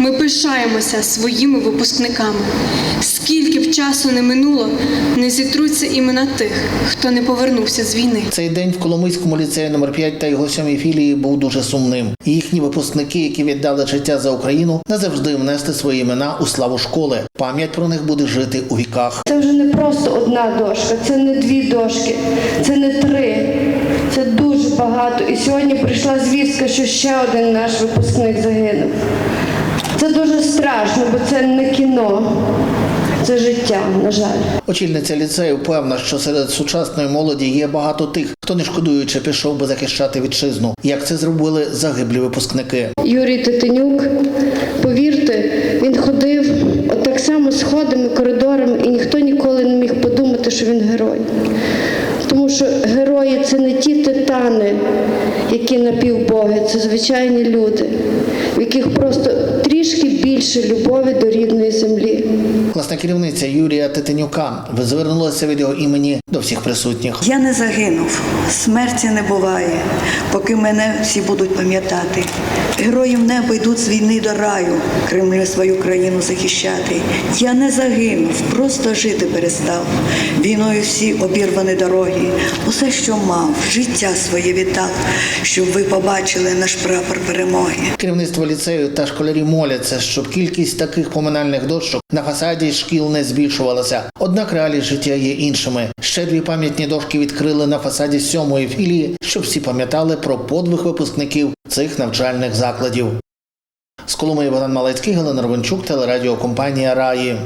Ми пишаємося своїми випускниками. Скільки б часу не минуло, не зітруться імена тих, хто не повернувся з війни. Цей день в Коломийському ліцеї номер 5 та його сьомій філії був дуже сумним. Їхні випускники, які віддали життя за Україну, назавжди внесли свої імена у славу школи. Пам'ять про них буде жити у віках. Це вже не просто одна дошка, це не дві дошки, це не три. Це дуже багато. І сьогодні прийшла звістка, що ще один наш випускник загинув. Це дуже страшно, бо це не кіно, це життя, на жаль. Очільниця ліцею певна, що серед сучасної молоді є багато тих, хто не шкодуючи пішов би захищати вітчизну, як це зробили загиблі випускники. Юрій Титинюк, повірте, він ходив так само сходами, що він герой. Тому що герої це не ті титани, які напівбоги, це звичайні люди, в яких просто трішки більше любові до рідної землі. Власна керівниця Юрія Титинюка звернулася від його імені до всіх присутніх. Я не загинув, смерті не буває, поки мене всі будуть пам'ятати. Герої в небо йдуть з війни до раю, Кремлю свою країну захищати. Я не загинув, просто жити перестав. Війною всі обірвані дороги. Усе, що мав, життя своє віддав, щоб ви побачили наш прапор перемоги. Керівництво ліцею та школярі моляться, щоб кількість таких поминальних дошок на фасаді шкіл не збільшувалася. Однак реалії життя є іншими. Ще дві пам'ятні дошки відкрили на фасаді сьомої філії, щоб всі пам'ятали про подвиг випускників цих навчальних закладів. З Коломиї Богдан Малецький, Галина Ровенчук, телерадіокомпанія Раї.